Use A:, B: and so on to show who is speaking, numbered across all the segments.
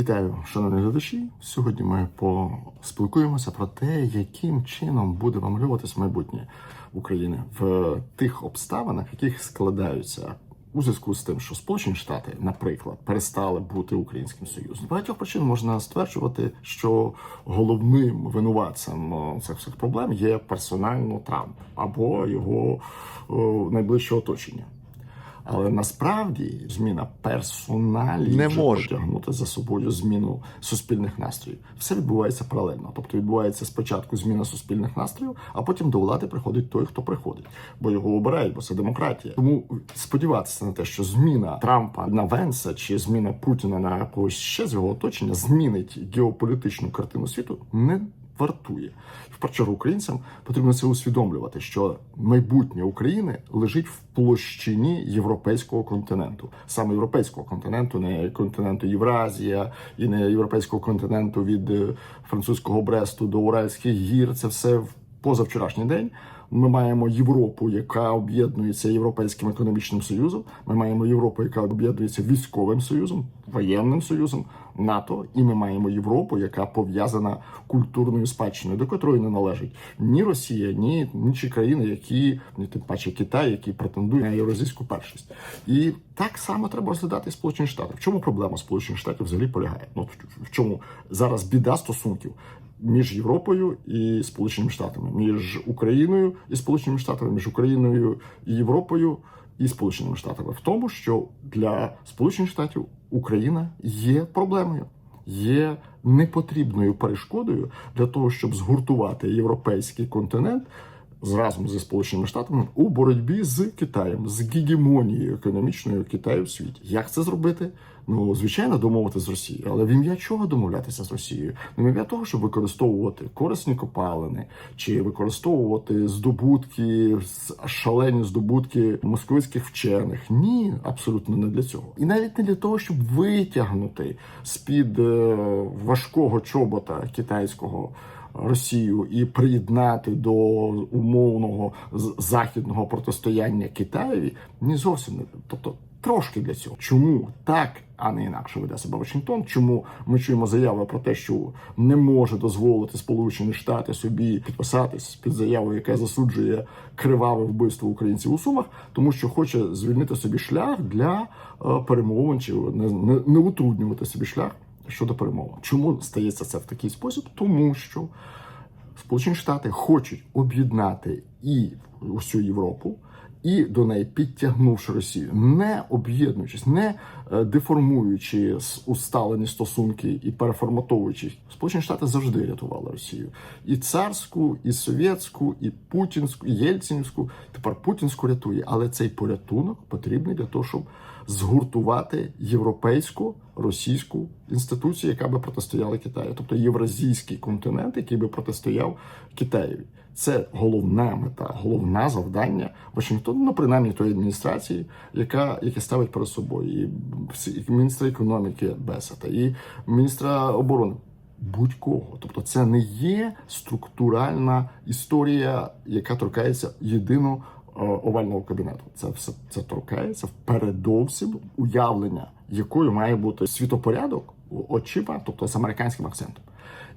A: Вітаю, шановні глядачі. Сьогодні ми поспілкуємося про те, яким чином буде вималюватись майбутнє України в тих обставинах, яких складаються у зв'язку з тим, що Сполучені Штати, наприклад, перестали бути українським союзом. Багатьох причин можна стверджувати, що головним винуватцем цих всіх проблем є персонально Трамп або його о, найближче оточення. Але насправді зміна персоналів
B: Не може.
A: потягнути за собою зміну суспільних настроїв. Все відбувається паралельно. Тобто відбувається спочатку зміна суспільних настроїв, а потім до влади приходить той, хто приходить, бо його обирають, бо це демократія. Тому сподіватися на те, що зміна Трампа на Венса чи зміна Путіна на когось ще з його оточення змінить геополітичну картину світу, не вартує. В першу українцям потрібно це усвідомлювати, що майбутнє України лежить в площині європейського континенту, саме європейського континенту, не континенту Євразія і не європейського континенту від е, французького Бресту до Уральських гір. Це все в позавчорашній день. Ми маємо Європу, яка об'єднується європейським економічним союзом. Ми маємо Європу, яка об'єднується військовим союзом, воєнним союзом НАТО. І ми маємо Європу, яка пов'язана культурною спадщиною, до котрої не належить ні Росія, ні інші країни, які ні тим паче Китай, які претендують на євразійську першість. І так само треба розглядати Сполучені Штати. В чому проблема Сполучених Штатів взагалі полягає? Ну в- чому зараз біда стосунків? між Європою і Сполученими Штатами, між Україною і Сполученими Штатами, між Україною і Європою і Сполученими Штатами, в тому, що для Сполучених Штатів Україна є проблемою, є непотрібною перешкодою для того, щоб згуртувати європейський континент разом зі Сполученими Штатами у боротьбі з Китаєм, з гегемонією економічною Китаю в світі. Як це зробити? Ну, звичайно, домовитися з Росією, але в ім'я чого домовлятися з Росією? Не в ім'я того, щоб використовувати корисні копалини чи використовувати здобутки, шалені здобутки московських вчених. Ні, абсолютно не для цього. І навіть не для того, щоб витягнути з-під е, важкого чобота китайського. Росію і приєднати до умовного західного протистояння Китаєві не зовсім не тобто трошки для цього. Чому так, а не інакше веде себе Вашингтон? Чому ми чуємо заяви про те, що не може дозволити Сполучені Штати собі підписатись під заявою, яка засуджує криваве вбивство українців у Сумах, тому що хоче звільнити собі шлях для е, перемовин чи не, не, не утруднювати собі шлях щодо перемовин. Чому стається це в такий спосіб? Тому що Сполучені Штати хочуть об'єднати і усю Європу, і до неї підтягнувши Росію, не об'єднуючись, не е, деформуючи усталені стосунки і переформатовуючи. Сполучені Штати завжди рятували Росію. І царську, і совєтську, і путінську, і єльцинську. Тепер путінську рятує, але цей порятунок потрібний для того, щоб згуртувати європейську російську інституцію, яка би протистояла Китаю, тобто євразійський континент, який би протистояв Китаєві. Це головна мета, головне завдання Вашингтону, ну принаймні тої адміністрації, яка яке ставить перед собою і міністра економіки Бесета, і міністра оборони. Будь-кого, тобто це не є структуральна історія, яка торкається єдиного е, овального кабінету. Це все це торкається передовсім уявлення, якою має бути світопорядок очима, тобто з американським акцентом.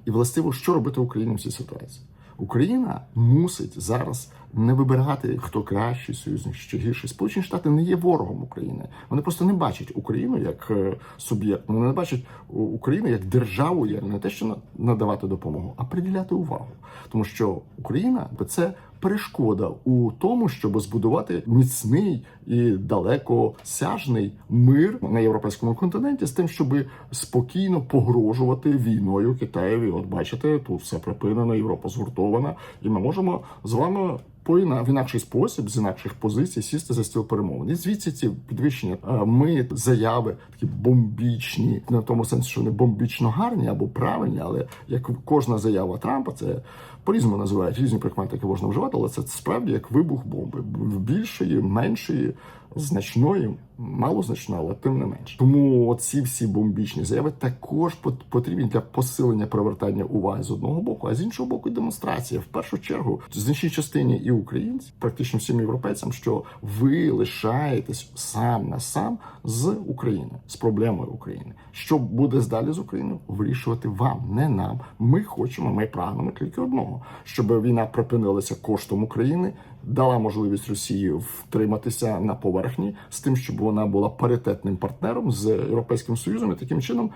A: І властиво, що робити Україні в цій ситуації? Україна мусить зараз не вибирати, хто кращий союзник, що гірший. Сполучені Штати не є ворогом України. Вони просто не бачать Україну як е, суб'єкт. Вони не бачать Україну як державу, як не те, що на- надавати допомогу, а приділяти увагу. Тому що Україна це перешкода у тому, щоб збудувати міцний і далекосяжний мир на європейському континенті з тим, щоб спокійно погрожувати війною Китаєві. От бачите, тут все припинено, Європа згуртована, і ми можемо з вами. По в інакший спосіб, з інакших позицій сісти за стіл перемовин. І звідси ці підвищення. Е, Ми заяви такі бомбічні, не в тому сенсі, що вони бомбічно гарні або правильні, але як кожна заява Трампа, це по-різному називають різні прикметики можна вживати, але це справді як вибух бомби більшої, меншої значної, малозначної, але тим не менш. Тому ці всі бомбічні заяви також пот- потрібні для посилення привертання уваги з одного боку, а з іншого боку, демонстрація в першу чергу в значній частині і українців, практично всім європейцям, що ви лишаєтесь сам на сам з Україною, з проблемою України. Що буде далі з Україною, вирішувати вам, не нам. Ми хочемо, ми прагнемо тільки одного, щоб війна припинилася коштом України, дала можливість Росії втриматися на поверхні з тим, щоб вона була паритетним партнером з Європейським Союзом, і таким чином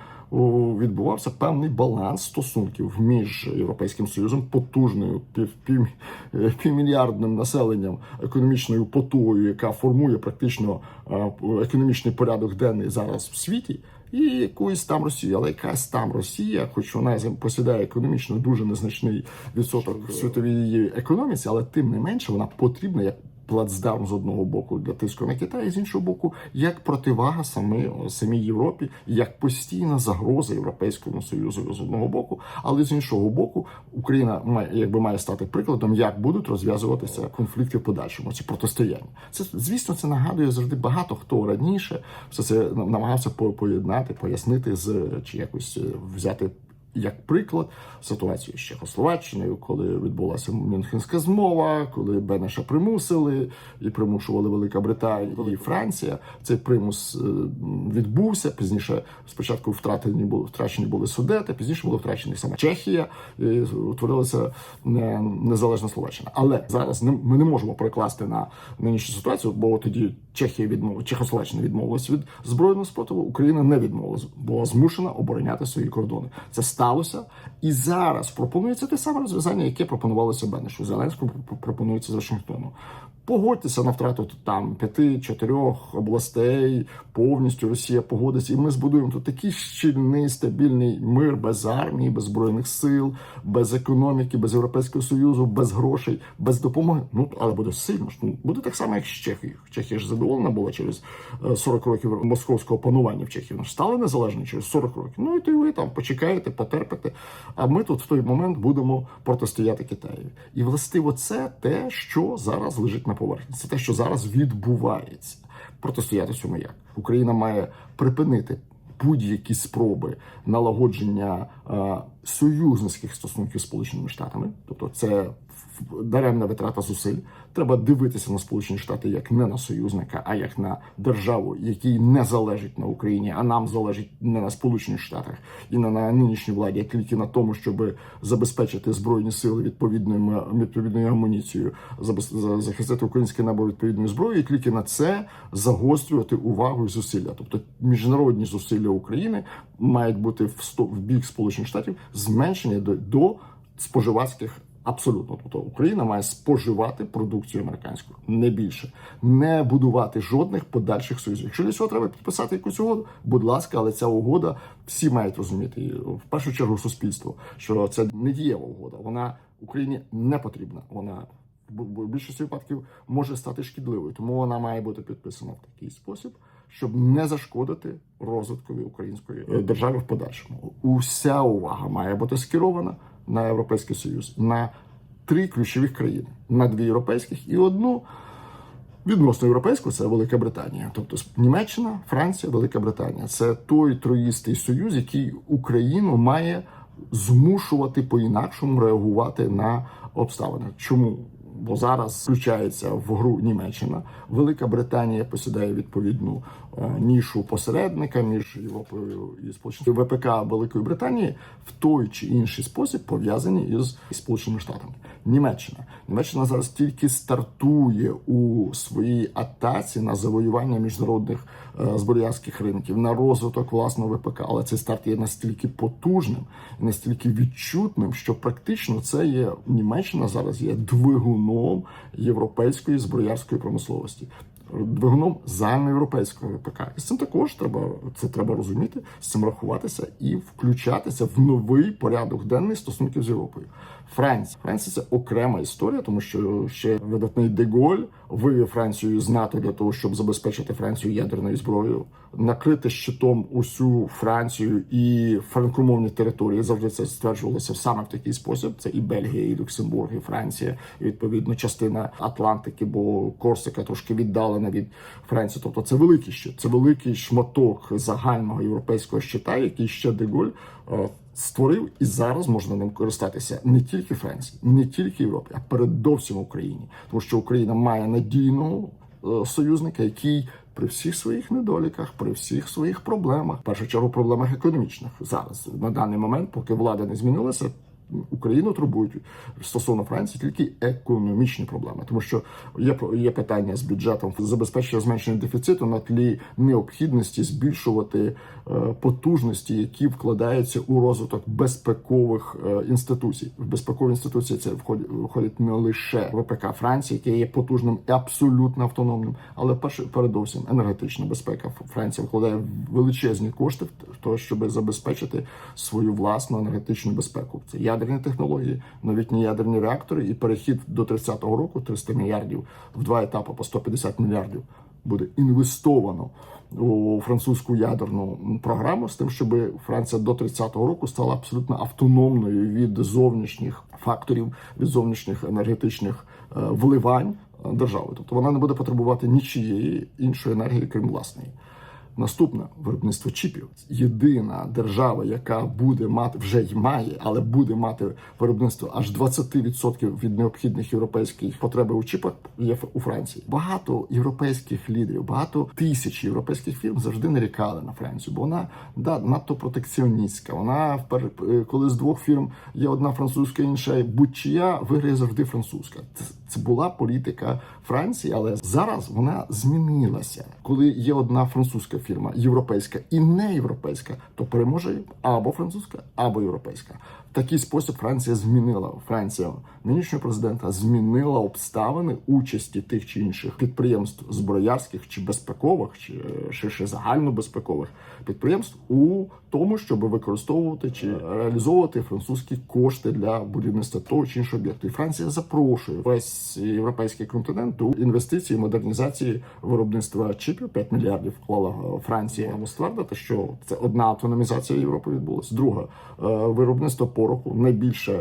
A: відбувався певний баланс стосунків між Європейським Союзом, потужною пів, е, півмільярдним населенням, економічною потугою, яка формує практично е, економічний порядок денний зараз в світі. І якусь там Росію, але якась там Росія, хоч вона посідає економічно дуже незначний відсоток в світовій економіці, але тим не менше вона потрібна як плацдарм з одного боку для тиску на Китай, з іншого боку, як противага самі, самій Європі, як постійна загроза Європейському Союзу з одного боку, але з іншого боку, Україна має якби має стати прикладом, як будуть розв'язуватися конфлікти в подальшому, ці протистояння. Це звісно, це нагадує завжди багато хто раніше все це намагався по- поєднати, пояснити з чи якось е, взяти як приклад ситуацію з Чехословаччиною, коли відбулася Мюнхенська змова, коли Бенеша примусили і примушували Велика Британія і Франція. Цей примус е, відбувся. Пізніше спочатку втратені були втрачені були Судети, пізніше була втрачена сама Чехія, і утворилася е, незалежна Словаччина. Але зараз ми не можемо перекласти на нинішню ситуацію, бо тоді Чехія відмовила, Чехословаччина відмовилась від збройного спротиву. Україна не відмовилась, була змушена обороняти свої кордони. Це сталося, і зараз пропонується те саме розв'язання, яке пропонувалося Бенешу. Зеленському пропонується з Вашингтону. Погодьтеся на втрату там п'яти-чотирьох областей, повністю Росія погодиться, і ми збудуємо тут такий щільний стабільний мир без армії, без збройних сил, без економіки, без європейського союзу, без грошей, без допомоги. Ну але буде сильно ж. Ну буде так само, як з Чехією. Чехія ж задоволена була через е, 40 років московського панування в Чехії. Вона ж стала незалежною через 40 років. Ну і то й ви там почекаєте, потерпите. А ми тут в той момент будемо протистояти Китаю. І властиво це те, що зараз лежить на поверхні. Це те, що зараз відбувається. Протистояти цьому як Україна має припинити будь-які спроби налагодження е, союзницьких стосунків з Сполученими Штатами, тобто це даремна витрата зусиль. Треба дивитися на Сполучені Штати як не на союзника, а як на державу, якій не залежить на Україні, а нам залежить не на Сполучених Штатах і не на нинішній владі, а тільки на тому, щоб забезпечити збройні сили відповідною відповідною амуніцією, за- захистити українське небо відповідною зброєю, і тільки на це загострювати увагу і зусилля. Тобто міжнародні зусилля України мають бути в сто- в бік Сполучених Штатів зменшені до, до споживацьких. Абсолютно, тобто Україна має споживати продукцію американську, не більше, не будувати жодних подальших союзів. Якщо для цього треба підписати якусь угоду, будь ласка, але ця угода всі мають розуміти в першу чергу суспільство, що це не дієва угода. Вона Україні не потрібна. Вона в в більшості випадків може стати шкідливою, тому вона має бути підписана в такий спосіб, щоб не зашкодити розвиткові української е, держави в подальшому. Уся увага має бути скерована на Європейський Союз, на три ключових країни: на дві європейських і одну відносно європейську це Велика Британія, тобто Німеччина, Франція, Велика Британія. Це той троїстий союз, який Україну має змушувати по-інакшому реагувати на обставини. Чому? Бо зараз включається в гру Німеччина, Велика Британія посідає відповідну е, нішу посередника між Європою і Сполученими ВПК Великої Британії в той чи інший спосіб пов'язані із Сполученими Штатами. Німеччина. Німеччина зараз тільки стартує у своїй атаці на завоювання міжнародних е, зброярських ринків, на розвиток власного ВПК. Але цей старт є настільки потужним настільки відчутним, що практично це є Німеччина зараз є двигуном європейської зброярської промисловості. Двигуном загальноєвропейського ВПК. І з цим також треба це треба розуміти, з цим рахуватися і включатися в новий порядок денний стосунків з Європою. Франція. Франція це окрема історія, тому що ще видатний Деголь вивів Францію з НАТО для того, щоб забезпечити Францію ядерною зброєю, накрити щитом усю Францію і франкомовні території. Завжди це стверджувалося саме в такий спосіб. Це і Бельгія, і Люксембург, і Франція, і відповідно частина Атлантики, бо Корсика трошки віддалена від Франції. Тобто це великий щит, це великий шматок загального європейського щита, який ще Деголь е, створив, і зараз можна ним користатися не тільки Франції, не тільки Європі, а передовсім Україні, тому що Україна має надійного е, союзника, який при всіх своїх недоліках, при всіх своїх проблемах, в першу чергу проблемах економічних зараз на даний момент, поки влада не змінилася. Україну турбують стосовно Франції тільки економічні проблеми, тому що є є питання з бюджетом забезпечення зменшення дефіциту на тлі необхідності збільшувати е, потужності, які вкладаються у розвиток безпекових е, інституцій. В безпекові інституції це входить, не лише ВПК Франції, яке є потужним і абсолютно автономним, але передовсім енергетична безпека. Франція вкладає величезні кошти в те, щоб забезпечити свою власну енергетичну безпеку. Це ядерні технології, новітні ядерні реактори і перехід до 30-го року 300 мільярдів в два етапи по 150 мільярдів буде інвестовано у французьку ядерну програму з тим, щоб Франція до 30-го року стала абсолютно автономною від зовнішніх факторів, від зовнішніх енергетичних е, вливань держави. Тобто вона не буде потребувати нічієї іншої енергії, крім власної. Наступне виробництво чіпів. Єдина держава, яка буде мати вже й має, але буде мати виробництво аж 20% від необхідних європейських потреби у чіпах, є у Франції. Багато європейських лідерів, багато тисяч європейських фірм завжди нарікали на Францію, бо вона да надто протекціоністська. Вона впер, коли з двох фірм є одна французька, інша будь-чия, виграє завжди французька. Це, була політика Франції, але зараз вона змінилася. Коли є одна французька фірма, європейська і не європейська, то переможе або французька, або європейська. В такий спосіб Франція змінила Франція нинішнього президента змінила обставини участі тих чи інших підприємств зброярських чи безпекових, чи ширше загальнобезпекових підприємств у тому, щоб використовувати чи реалізовувати французькі кошти для будівництва того чи іншого об'єкту. І Франція запрошує весь європейський континент до інвестицій, модернізації виробництва чіпів 5 мільярдів вклала Франція. Можемо ствердити, що це одна автономізація Європи відбулася. Друга е, виробництво пороху найбільше.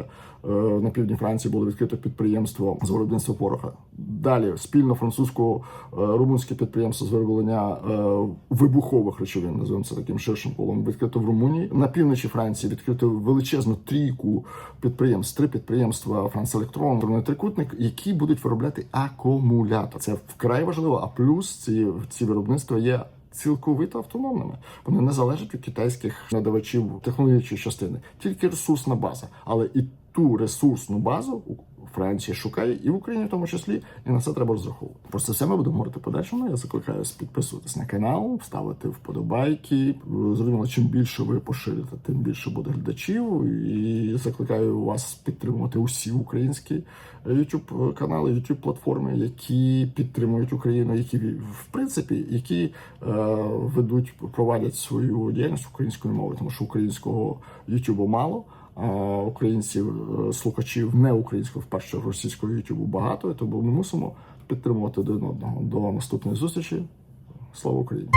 A: е, На півдні Франції було відкрито підприємство з виробництва пороха. Далі спільно французько-румунське підприємство з вироблення е, вибухових речовин, називаємо це таким ширшим колом. Відкрито в Румунії. На півночі Франції відкрито величезну трійку підприємств, три підприємства Францелектрон, трикутник, які будуть виробляти акумулятор. Це вкрай важливо. А плюс ці, ці виробництва є. Цілковито автономними. Вони не залежать від китайських надавачів технологічної частини, тільки ресурсна база. Але і ту ресурсну базу Франція шукає і в Україні в тому числі, і на це треба розраховувати. Про це все ми будемо говорити подальшому. Я закликаю підписуватись на канал, ставити вподобайки. Зрозуміло, чим більше ви поширите, тим більше буде глядачів. І закликаю вас підтримувати усі українські youtube канали, youtube платформи, які підтримують Україну, які в принципі які е, ведуть, провадять свою діяльність українською мовою, тому що українського ютубу мало. Українців, е, слухачів не українського, вперше російського ютубу багато, тому ми мусимо підтримувати один одного. До наступної зустрічі. Слава Україні!